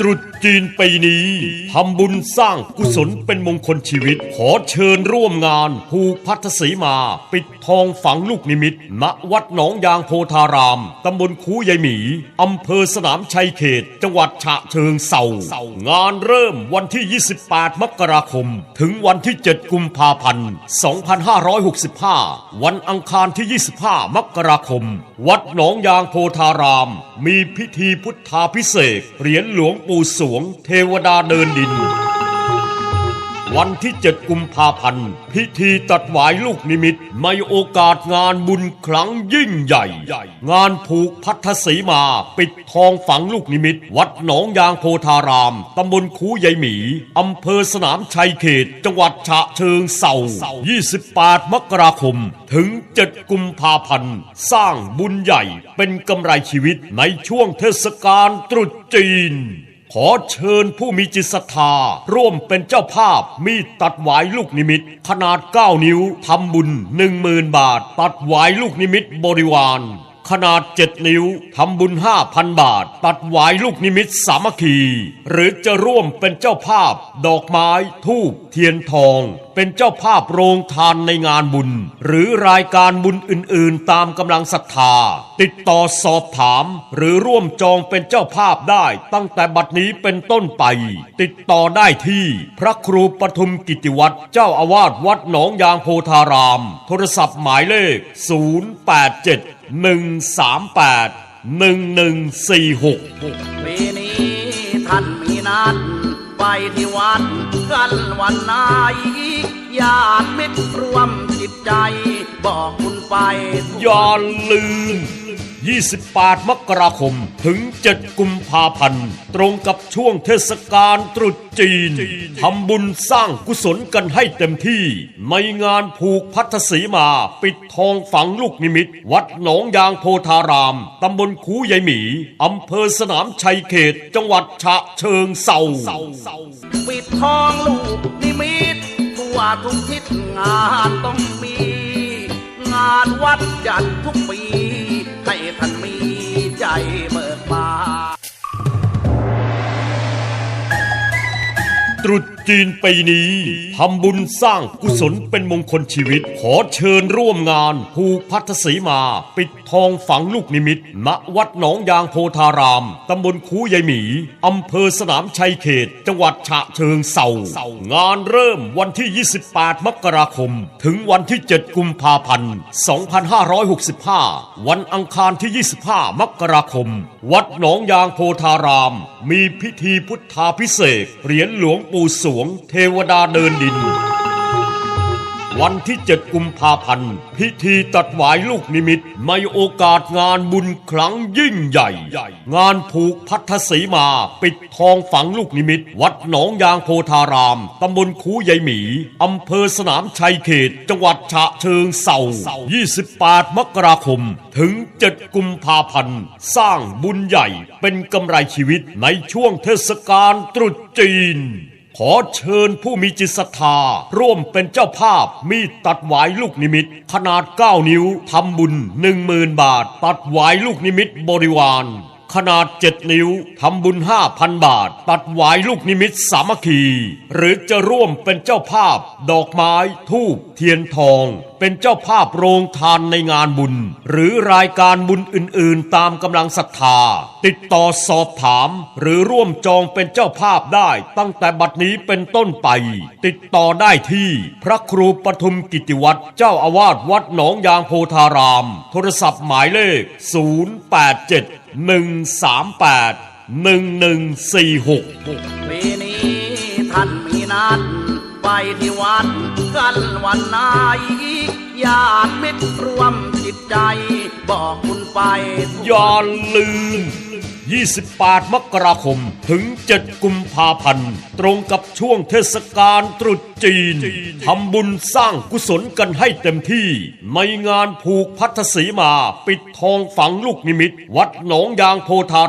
ตรุษจีนปีนี้ทำบุญสร้างกุศลเป็นมงคลชีวิต ขอเชิญร่วมงานผูกพัทธสีมา ปิดทองฝังลูกนิมิตณวัดหนองยางโพธาราม ตำบลคูยายหมี อำเภอสนามชัยเขต จังหวัดฉะเชิงเซางานเริ่มวันที่ 28 มกราคม ถึงวันที่ 7 กุมภาพันธ์ 2565 วันอังคารที่ 25 มกราคม วัดหนองยางโพธาราม มีพิธีพุทธาพิเศษเหรียญหลวงปู่สวง เทวดาเดินดิน วันที่ 7 กุมภาพันธ์ พิธีตัดหวายลูกนิมิตในโอกาสงานบุญครั้งยิ่งใหญ่ งานผูกพัทธสีมา ปิดทองฝังลูกนิมิต วัดหนองยางโพธาราม ตำบลคูยายหมี อำเภอสนามชัยเขต จังหวัดฉะเชิงเซา28 มกราคม ถึง 7 กุมภาพันธ์ สร้างบุญใหญ่เป็นกำไรชีวิตในช่วงเทศกาลตรุษจีน ขอเชิญผู้มีจิตศรัทธา ร่วมเป็นเจ้าภาพมีดตัดหวายลูกนิมิต ขนาด 9 นิ้วทำบุญ 10,000 บาท ตัดหวายลูกนิมิตบริวาร ขนาด7นิ้วทำบุญ5,000บาท ตัดหวายลูกนิมิตสามัคคี หรือจะร่วมเป็นเจ้าภาพ ดอกไม้ทูบเทียนทอง เป็นเจ้าภาพโรงทานในงานบุญ หรือรายการบุญอื่นๆ ตามกำลังศรัทธา ติดต่อสอบถาม หรือร่วมจองเป็นเจ้าภาพได้ ตั้งแต่บัดนี้เป็นต้นไป ติดต่อได้ที่ พระครูปทุมกิติวัตรเจ้าอาวาสวัดหนองยางโพธาราม โทรศัพท์หมายเลข 087 138 1146 ปีนี้ท่านมีนัด ไปที่วัดกันวันไหนญาติมิตรรวมจิตใจ บอกคุณไปอย่าลืม 28 มกราคม ถึง 7 กุมภาพันธ์ ตรงกับช่วงเทศกาลตรุษจีน ทำบุญสร้างกุศลกันให้เต็มที่ ในงานผูกพัทธสีมา ปิดทองฝังลูกนิมิต วัดหนองยางโพธาราม ตำบลคูยายหมี อำเภอสนามชัยเขต จังหวัดฉะเชิงเซาปิดทองลูกนิมิตทั่วทุกทิศงานต้องมี งานวัดจัดทุกปี ให้ท่านมีใจเบิกบานตรุษ จีนปีนี้ทำบุญสร้างกุศลเป็นมงคลชีวิต ขอเชิญร่วมงานผูกพัทธสีมา ปิดทองฝังลูกนิมิตณวัดหนองยางโพธาราม ตำบลคูยายหมี อำเภอสนามชัยเขต จังหวัดฉะเชิงเซางานเริ่มวันที่ 28 มกราคม ถึงวันที่ 7 กุมภาพันธ์ 2565 วันอังคารที่ 25 มกราคม วัดหนองยางโพธาราม มีพิธีพุทธาพิเศษเหรียญหลวงปู่สวงเทวดาเดินดิน วันที่7กุมภาพันธ์ พิธีตัดหวายลูกนิมิตในโอกาสงานบุญครั้งยิ่งใหญ่ งานผูกพัทธสีมา ปิดทองฝังลูกนิมิต วัดหนองยางโพธาราม ตำบลคูยายหมี อำเภอสนามชัยเขต จังหวัดฉะเชิงเซา28 มกราคม ถึง 7 กุมภาพันธ์ สร้างบุญใหญ่เป็นกำไรชีวิตในช่วงเทศกาลตรุษจีน ขอเชิญผู้มีจิตศรัทธา ร่วมเป็นเจ้าภาพมีดตัดหวายลูกนิมิต ขนาด 9 นิ้วทำบุญ 10,000 บาท ตัดหวายลูกนิมิตบริวาร ขนาด7นิ้วทำบุญ5,000บาท ตัดหวายลูกนิมิตสามัคคี หรือจะร่วมเป็นเจ้าภาพ ดอกไม้ ทูบเทียนทอง เป็นเจ้าภาพโรงทานในงานบุญ หรือรายการบุญอื่น ๆ ตามกำลังศรัทธา ติดต่อสอบถาม หรือร่วมจองเป็นเจ้าภาพได้ตั้งแต่บัดนี้เป็นต้นไป ติดต่อได้ที่พระครูปทุมกิติวัตรเจ้าอาวาสวัดหนองยางโพธาราม โทรศัพท์หมายเลข 087 138 1146 ปีนี้ท่านมีนัดไปที่วัดกันวันไหนญาติมิตรรวมจิตใจ บอกคุณไป อย่าลืม 28 มกราคม ถึง 7 กุมภาพันธ์ ตรงกับช่วงเทศกาลตรุษจีน ทำบุญสร้างกุศลกันให้เต็มที่ ในงานผูกพัทธสีมา ปิดทองฝังลูกนิมิต วัดหนองยางโพธา